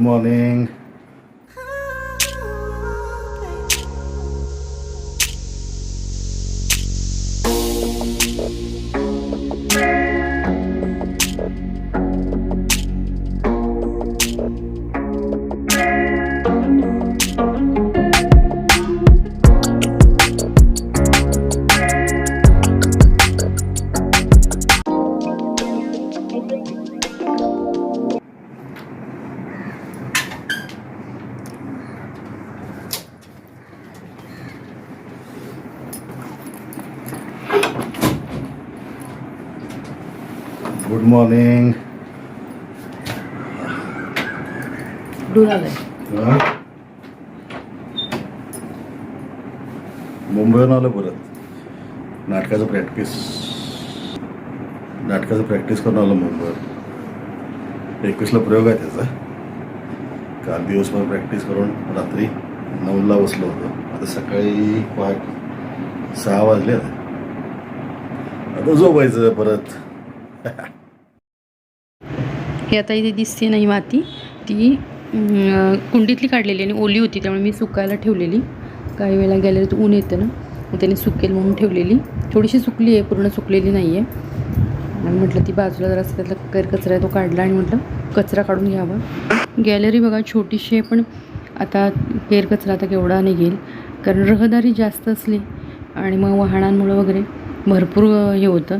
Morning good morning दूर आलाय मुंबईहून आलो परत नाटकाचं प्रॅक्टिस नाटकाचं प्रॅक्टिस करून आलो मुंबईवर एकवीसला प्रयोग आहे त्याचा काल दिवसभर प्रॅक्टिस करून रात्री नऊला बसलो होतो आता सकाळी पहाट सहा वाजले आता आता झोपायचं परत हे आता इथे दिसते नाही माती. ती कुंडीतली काढलेली आणि ओली होती त्यामुळे मी सुकायला ठेवलेली. काही वेळेला गॅलरीत ऊन येतं ना मग त्याने सुकेल म्हणून ठेवलेली. थोडीशी सुकली आहे पूर्ण सुकलेली नाही आहे. आणि म्हटलं ती बाजूला जरा त्यातला गैरकचरा आहे तो काढला आणि म्हटलं कचरा काढून घ्यावा. गॅलरी बघा छोटीशी आहे पण आता गैरकचरा आता केवढा निघेल. कारण रहदारी जास्त असली आणि मग वाहनांमुळं वगैरे भरपूर हे होतं.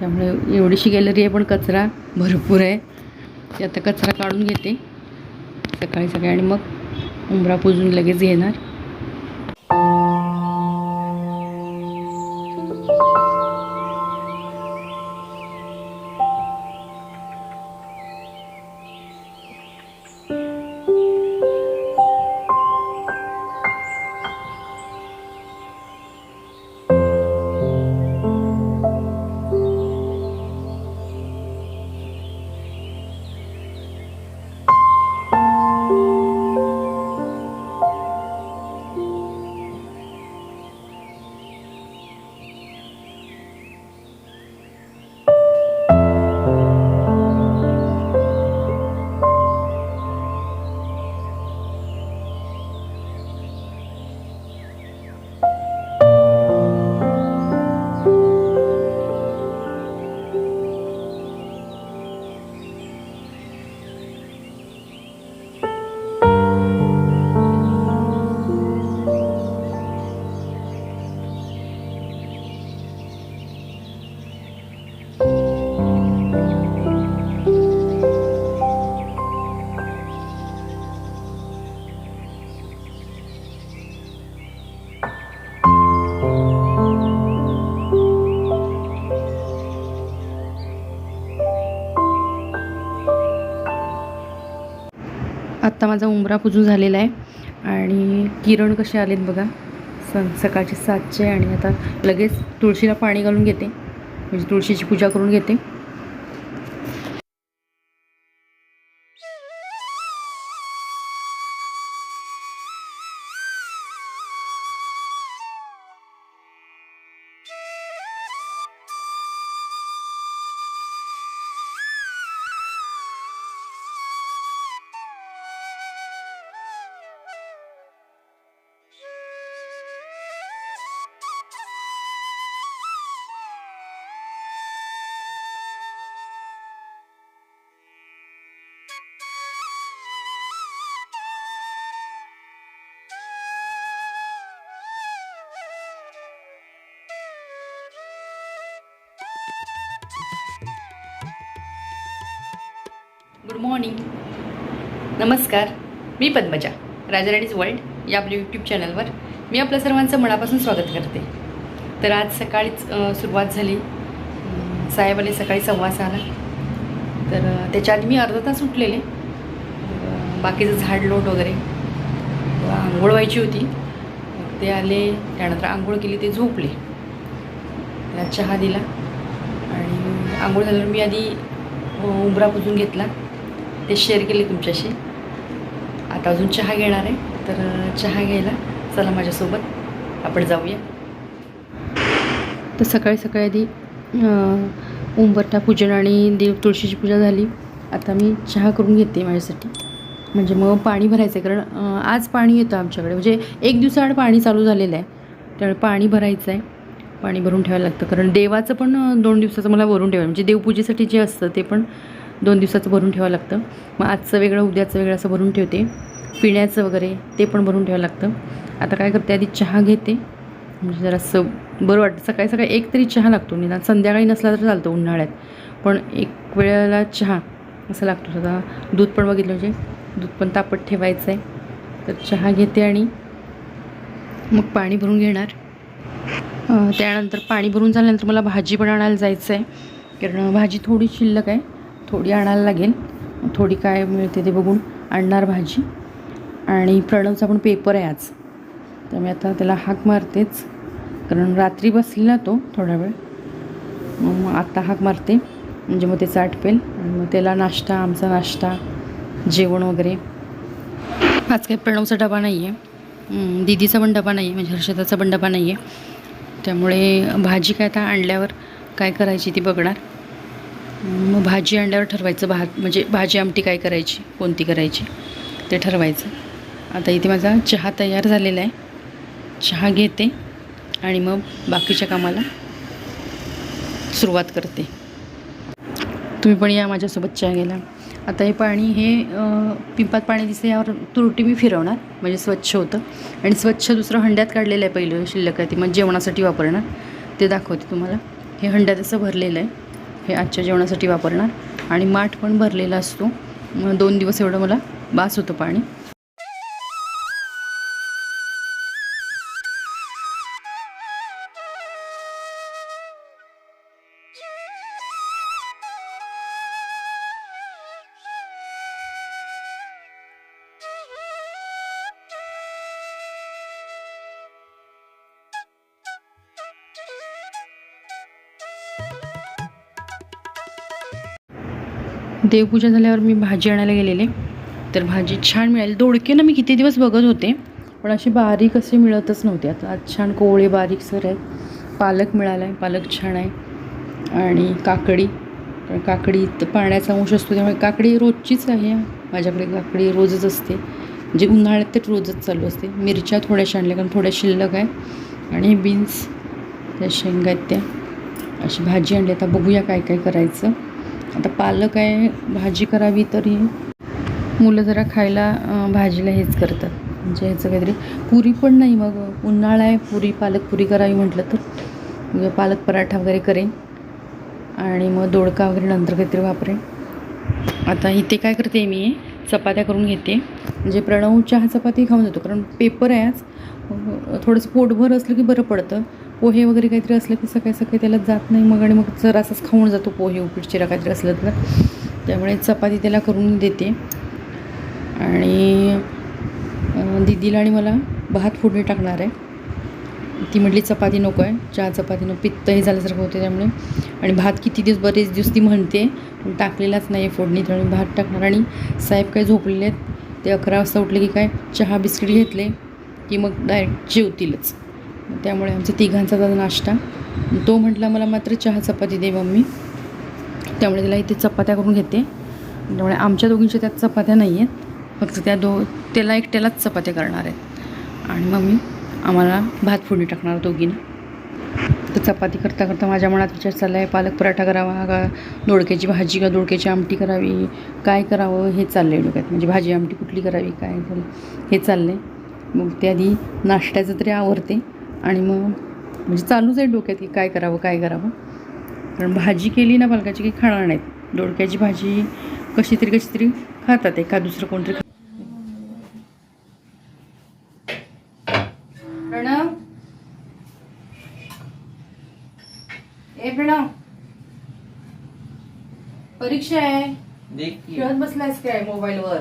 त्यामुळे एवढीशी गॅलरी आहे पण कचरा भरपूर आहे. ते आता कचरा काढून घेते सकाळी सकाळी आणि मग उंबरा पुजून लगेच येणार माझा उंबरा पुजून झालेला आहे. आणि किरण कसे आलेत बघा. सं सकाळचे सातचे आणि आता लगेच तुळशीला पाणी घालून घेते. म्हणजे तुळशीची पूजा करून घेते. गुड मॉर्निंग नमस्कार. मी पद्मजा राजाराणीज वर्ल्ड या आपल्या यूट्यूब चॅनलवर मी आपल्या सर्वांचं मनापासून स्वागत करते. तर आज सकाळीच सुरुवात झाली. साहेब आले सकाळी सव्वा सहाला. तर त्याच्या आधी मी अर्धा तास उठलेले. बाकीचं झाड लोट वगैरे आंघोळ व्हायची होती. ते आले त्यानंतर आंघोळ केली ते झोपले. त्याला चहा दिला. आंघोळ झाल्यावर मी आधी उंबरा पुजून घेतला. ते शेअर केले तुमच्याशी. आता अजून चहा घेणार आहे. तर चहा घ्यायला चला माझ्यासोबत. आपण जाऊया. तर सकाळी सकाळी आधी उंबरटा उंबरठा पूजन आणि देव तुळशीची पूजा झाली. आता मी चहा करून घेते माझ्यासाठी. म्हणजे मग पाणी भरायचं आहे. कारण आज पाणी येतं आमच्याकडे. म्हणजे एक दिवसाआड पाणी चालू झालेलं आहे. त्यामुळे पाणी भरायचं आहे. पाणी भरून ठेवायला लागतं. कारण देवाचं पण दोन दिवसाचं मला भरून ठेवायला म्हणजे देवपूजेसाठी जे असतं ते पण दोन दिवसाचं भरून ठेवावं लागतं. मग आजचं वेगळं उद्याचं वेगळं असं भरून ठेवते. पिण्याचं वगैरे ते पण भरून ठेवावं लागतं. आता काय करते आधी चहा घेते. म्हणजे जरासं बरं वाटतं. सकाळी सकाळी एक तरी चहा लागतो. निदान संध्याकाळी नसला तर चालतं उन्हाळ्यात. पण एक वेळेला चहा असं लागतो. आता दूध पण बघितलं म्हणजे दूध पण तापत ठेवायचं आहे तर चहा घेते आणि मग पाणी भरून घेणार. त्यानंतर पाणी भरून झाल्यानंतर मला भाजी पण आणायला जायचं आहे कारण भाजी थोडी शिल्लक आहे. थोडी आणायला लागेल. थोडी काय मिळते ते बघून आणणार भाजी. आणि प्रणवचा पण पेपर आहे आज. त्यामुळे आता त्याला हाक मारतेच. कारण रात्री बसलेला तो थोडा वेळ. मग आत्ता हाक मारते. म्हणजे मग त्याचं आटपेल. आणि मग त्याला नाश्ता आमचा नाश्ता जेवण वगैरे. आज काही प्रणवचा डबा नाही आहे दिदीचा पण डबा नाही आहे म्हणजे हर्षदाचा पण डबा नाही आहे त्यामुळे भाजी काय आता आणल्यावर काय करायची ती बघणार. मग भाजी आणल्यावर ठरवायचं भात म्हणजे भाजी आमटी काय करायची कोणती करायची ते ठरवायचं. आता इथे माझा चहा तयार झालेला आहे. चहा घेते आणि मग बाकीच्या कामाला सुरुवात करते. तुम्ही पण या माझ्यासोबत चहा घ्यायला. आता हे पाणी हे पिंपात पाणी दिसते यावर तुरटी मी फिरवणार म्हणजे स्वच्छ होतं. आणि स्वच्छ दुसरं हंड्यात काढलेलं आहे पहिलं शिल्लक आहे ते मग जेवणासाठी वापरणार. ते दाखवते तुम्हाला. हे हंड्यात असं भरलेलं आहे. हे आजच्या जेवणासाठी वापरणार. आणि माठ पण भरलेला असतो. मग दोन दिवस एवढं मला बास होतं पाणी. देवपूजा झाल्यावर मी भाजी आणायला गेलेले. तर भाजी छान मिळाली. दोडके ना मी किती दिवस बघत होते पण अशी बारीक असे मिळतच नव्हते. आता आज छान कोवळे बारीक सर आहेत. पालक मिळाला आहे पालक छान आहे. आणि काकडी. कारण काकडी तर पाण्याचा अंश असतो त्यामुळे काकडी रोजचीच आहे. माझ्याकडे काकडी रोजच असते. जे उन्हाळ्यात तर रोजच चालू असते. मिरच्या थोड्याशा आणल्या कारण थोड्या शिल्लक आहे. आणि बीन्स त्या शेंगा आहेत त्या. अशी भाजी आणली. आता बघूया काय काय करायचं. आता पालक आहे भाजी करावी तरी मुलं जरा खायला भाजीला हेच करतात. म्हणजे ह्याचं काहीतरी पुरी पण नाही मग उन्हाळा आहे पुरी पालक पुरी करावी म्हटलं तर. म्हणजे पालक पराठा वगैरे करेन आणि मग दोडका वगैरे नंतर काहीतरी वापरेन. आता इथे काय करते मी चपात्या करून घेते. म्हणजे प्रणव चहा चपाती खाऊन जातो कारण पेपर आहे आज. थोडंसं पोटभर असलं की बरं पडतं. पोहे वगैरे काहीतरी असलं की सकाळी सकाळी त्याला जात नाही मग आणि मग जर असंच खाऊन जातो पोहे उपीट चिरा काहीतरी असलं तर. त्यामुळे चपाती त्याला करून देते. आणि दिदीला आणि मला भात फोडणी टाकणार आहे. ती म्हटली चपाती नको आहे चहा चपाती नको. पित्त झाल्यासारखं होते त्यामुळे. आणि भात किती दिवस बरेच दिवस ती म्हणते पण टाकलेलाच नाही आहे फोडणी त्यामुळे भात टाकणार. आणि साहेब काय झोपलेले आहेत. ते अकरा वाजता उठले की काय चहा बिस्किट घेतले की मग डायरेक्ट जेवतीलच. त्यामुळे आमचा तिघांचा त्याचा नाश्ता. तो म्हटला मला मात्र चहा चपाती दे मम्मी. त्यामुळे त्याला इथे चपात्या करून घेते. त्यामुळे आमच्या दोघींच्या त्यात चपात्या नाही आहेत. फक्त त्या दो त्याला एकट्यालाच चपात्या करणार आहेत. आणि मग मी आम्हाला भात फोडणी टाकणार दोघींना. तर चपाती करता करता माझ्या मनात विचार चालला आहे पालक पराठा करावा का दोडक्याची भाजी का दोडक्याची आमटी करावी काय करावं हे चाललं आहे डोक्यात. म्हणजे भाजी आमटी कुठली करावी काय झालं हे चाललं आहे मग ते आधी नाश्त्याचं तरी आवडते आणि मग म्हणजे चालूच आहे डोक्यात की काय करावं काय करावं. कारण भाजी केली ना पालकाची की खाणार नाहीत. दोडक्याची भाजी कशी तरी कशी तरी खातात. एका दुसरं कोणतरी प्रणव? ए प्रणव. परीक्षा आहे. खेळत बसलायस काय मोबाईलवर?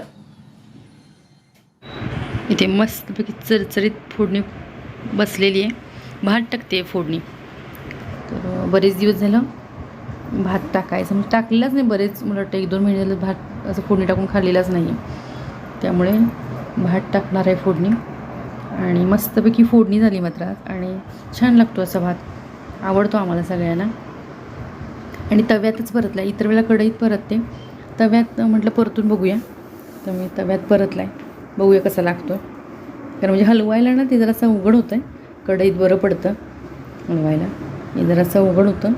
इथे मस्तपैकी चरचरीत फोडणी बसलेली आहे. भात टाकते फोडणी. तर बरेच दिवस झालं भात टाकायचं. म्हणजे टाकलेलाच नाही बरेच मला वाटतं एक दोन महिने झालं भात असं फोडणी टाकून खाल्लेलाच नाही आहे त्यामुळे भात टाकणार आहे फोडणी. आणि मस्तपैकी फोडणी झाली मात्र आणि छान लागतो असा भात. आवडतो आम्हाला सगळ्यांना. आणि तव्यातच परतला इतर वेळेला कढईत परतते. तव्यात म्हटलं परतून बघूया. तर मी तव्यात परतला आहे बघूया कसा लागतो कारण म्हणजे हलवायला ना ते जरासं उघड होतं आहे कढईत बरं पडतं हलवायला. हे जरासं उघड होतं.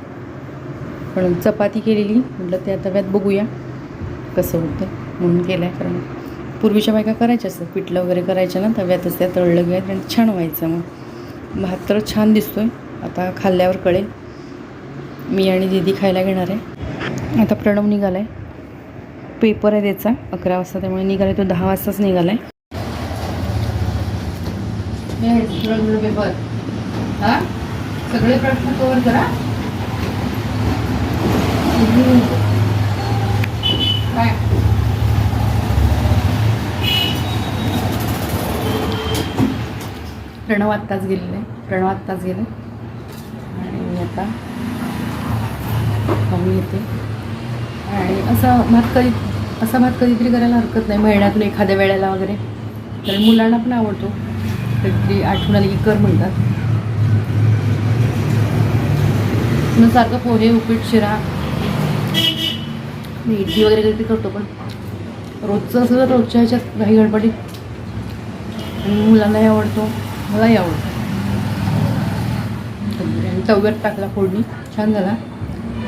पण चपाती केलेली. म्हटलं त्या तव्यात बघूया कसं होतं म्हणून केलं आहे कारण पूर्वीच्या बायका करायच्या असं पिठलं वगैरे करायच्या ना तव्यातच त्या तळलं गेलं आणि छान व्हायचं मग. भात तर छान दिसतोय. आता खाल्ल्यावर कळेल. मी आणि दीदी खायला घेणार आहे. आता प्रणव निघाला आहे पेपर आहे त्याचा. अकरा वाजता त्यामुळे निघाला आहे तो. दहा वाजताच निघाला आहे पेपर हा सगळे प्रश्न कवर करा. काय? प्रणव आत्ताच गेलेले. प्रणव आत्ताच गेले. आणि मी आता खाऊन येते. आणि असा भात कधी असा भात कधीतरी करायला हरकत नाही. महिन्यातून एखाद्या वेळेला वगैरे. कारण मुलांना पण आवडतो. काहीतरी आठवण आली की कर म्हणतात. मग सारखं पोहे उपीट शिरा मी इडली वगैरे काहीतरी करतो पण. रोजचं असं तर रोजच्या ह्याच्यात काही गडबडीत आणि मुलांनाही आवडतो मलाही आवडतो. आणि तव्यात टाकला फोडणी छान झाला.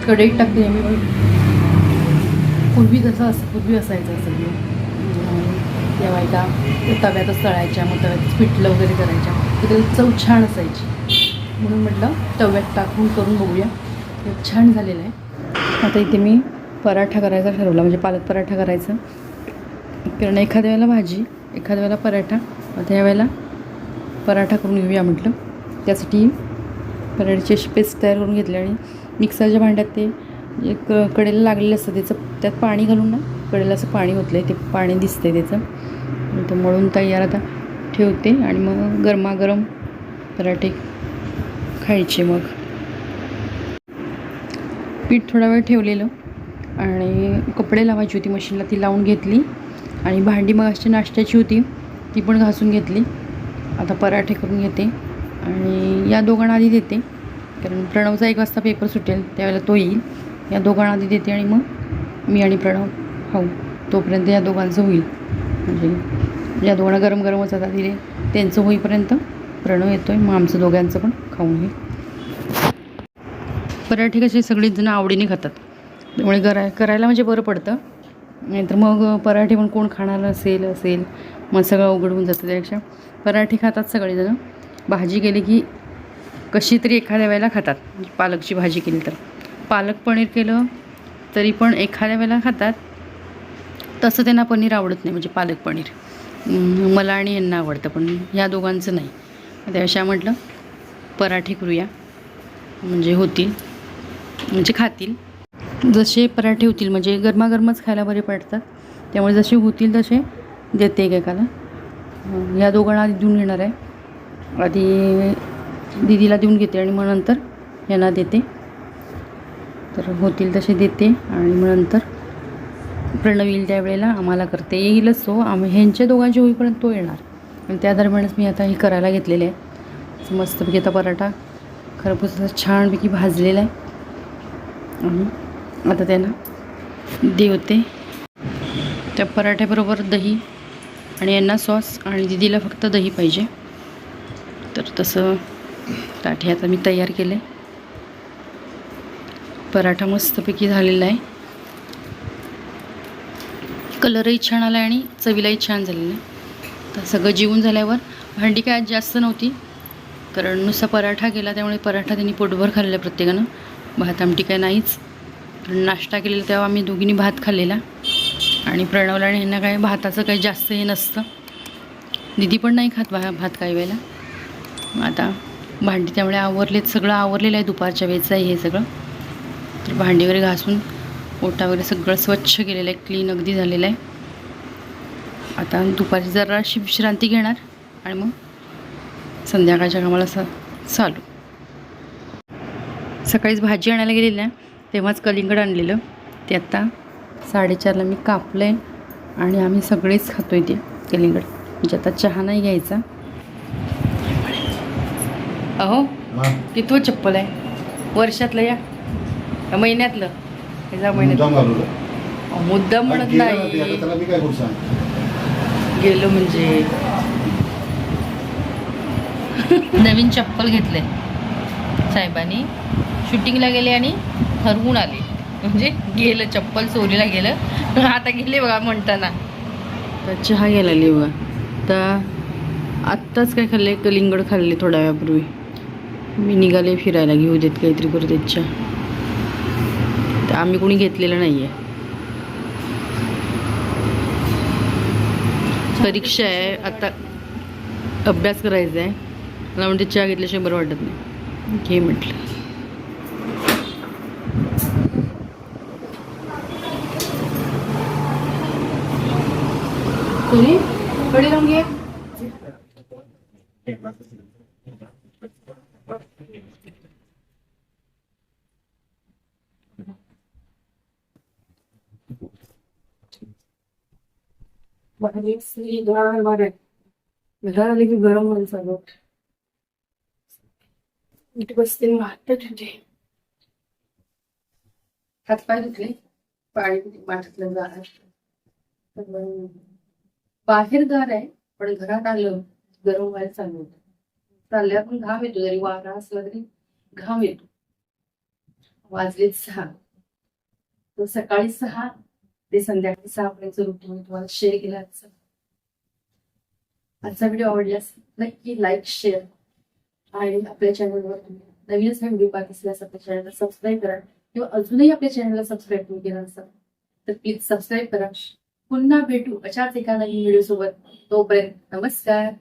कढईत टाकते आम्ही पण पूर्वी जसं असं पूर्वी असायचं असं. की अं, तव्यातच तळायच्या मग तव्यातच पिठलं वगैरे करायच्या. तर त्याची चव छान असायची. म्हणून म्हटलं तव्यात टाकून करून बघूया. छान झालेलं आहे. आता इथे मी पराठा करायचा ठरवला म्हणजे पालक पराठा करायचा. कारण एखाद्या वेळेला भाजी एखाद्या वेळेला पराठा. आता यावेळेला पराठा करून घेऊया म्हटलं. त्यासाठी पराठ्याची अशी पेस्ट तयार करून घेतली आणि मिक्सरच्या भांड्यात ते एक कडेला लागलेलं असतं त्याचं त्यात पाणी घालून ना कडेला असं पाणी होतलं आहे ते पाणी दिसतं आहे त्याचं. तर मळून तयार आता ठेवते आणि मग गरमागरम पराठे खायचे मग. पीठ थोडा वेळ ठेवलेलं आणि कपडे लावायची होती मशीनला ती लावून घेतली. आणि भांडी मग अशी नाश्त्याची होती ती पण घासून घेतली. आता पराठे करून घेते आणि या दोघांना आधी देते. कारण प्रणवचा एक वाजता पेपर सुटेल त्यावेळेला तो येईल. या दोघांना आधी देते आणि मग मी आणि प्रणव खाऊ. तोपर्यंत या दोघांचं होईल. म्हणजे या दोन गरम गरमच आता दिले. त्यांचं होईपर्यंत प्रणव येतो आहे मग आमचं दोघांचं पण खाऊन होईल पराठे कसे सगळीच आवडीने खातात. त्यामुळे करा करायला म्हणजे बरं पडतं. नाहीतर मग पराठे पण कोण खाणार असेल असेल. मग सगळं अवघड होऊन जातं त्यापेक्षा. पराठे खातात सगळेजण. भाजी केली की कशी तरी एखाद्या वेळेला खातात. म्हणजे पालकची भाजी केली तर. पालक पनीर केलं तरी पण एखाद्या वेळेला खातात. तसं त्यांना पनीर आवडत नाही. म्हणजे पालक पनीर. मला आणि यांना आवडतं पण ह्या दोघांचं नाही. त्यापेक्षा म्हटलं पराठे करूया. म्हणजे होतील. म्हणजे खातील. जसे पराठे होतील म्हणजे गरमागरमच खायला बरे पडतात. त्यामुळे जसे होतील तसे देते एकेकाला या दोघांना आधी देऊन घेणार आहे. आधी दीदीला देऊन घेते आणि मग नंतर यांना देते. तर होतील तसे देते आणि मग नंतर प्रणव येईल त्यावेळेला आम्हाला करते. येईलच तो. आम्ही ह्यांच्या दोघांची होईपर्यंत तो येणार. आणि त्या दरम्यानच मी आता हे करायला घेतलेले आहे. मस्तपैकी आता पराठा खरपूस छानपैकी भाजलेला आहे. आणि आता त्यांना देवते त्या पराठ्याबरोबर दही आणि यांना सॉस आणि दिदीला फक्त दही पाहिजे. तर तसं ताठी आता मी तयार केले. पराठा मस्तपैकी झालेला आहे. कलरही छान आला आहे आणि चवीलाही छान झालेलं आहे. तर सगळं जेवून झाल्यावर भांडी काय आज जास्त नव्हती कारण नुसता पराठा गेला त्यामुळे पराठा त्यांनी पोटभर खाल्ला प्रत्येकानं. भात आमटी काय नाहीच. पण नाश्ता केलेला तेव्हा आम्ही दोघींनी भात खाल्लेला. आणि प्रणवला आणि ह्यांना काय भाताचं काही जास्त हे नसतं. दिदी पण नाही खात भा भात काही वेळेला आता भांडी त्यामुळे आवरलेत सगळं आवरलेलं आहे दुपारच्या वेळेचं आहे हे सगळं. तर भांडी वगैरे घासून ओटा वगैरे सगळं स्वच्छ केलेलं आहे क्लीन अगदी झालेलं आहे. आता दुपारी जराशी विश्रांती घेणार आणि मग संध्याकाळच्या कामाला स चालू. सकाळीच भाजी आणायला गेलेली ना तेव्हाच कलिंगड आणलेलं. ते आत्ता साडेचारला मी कापलं आहे आणि आम्ही सगळेच खातो आहे ते कलिंगड. म्हणजे आता चहा नाही घ्यायचा. अहो कितवं चप्पल आहे? वर्षातलं या? महिन्यातलं? ह्याच्या महिन्यात मुद्दाम घालवलं. म्हणत गेलं ना ते, आता नाही. त्याला मी काय करू सांग? गेलो म्हणजे. नवीन चप्पल घेतले साहेबांनी. शूटिंगला गेले आणि हरवून आले. म्हणजे गेलं चप्पल चोरीला गेलं. आता गेले बघा म्हणताना. तर चहा घ्यायला आली बघा. तर आत्ताच काय खाल्ले कलिंगड खाल्ले थोड्या वेळापूर्वी. मी निघाले फिरायला घेऊ देत काहीतरी करू देत चहा. आम्ही कुणी घेतलेलं नाही आहे परीक्षा आहे आता अभ्यास करायचा आहे. मला म्हणते चहा घेतल्याशिवाय बरं वाटत नाही. घे म्हटलं. तुम्ही कडे लावून घे. घराला की गरम होईल सगळं इथे बसते वाटत हातपाय धुतले पाणी वाटतलं गार बाहेर गार आहे पण घरात आलं. गरम व्हायला चालू होत चालल्या पण घाम येतो जरी वारा असला तरी घाम येतो वाजले सहा तर सकाळी सहा ते संध्याकाळी सहा पर्यंत रुटीन मी तुम्हाला शेअर केला आजचा व्हिडिओ आवडल्यास नक्की लाईक शेअर आणि आपल्या चॅनलवर तुम्ही नवीनच हा व्हिडिओ पाहत असल्यास आपल्या चॅनलला सबस्क्राईब करा. किंवा अजूनही आपल्या चॅनलला सबस्क्राईब तुम्ही केला असाल तर प्लीज सबस्क्राईब करा. पुन्हा भेटू अशाच एका नवीन व्हिडिओ सोबत. तोपर्यंत नमस्कार.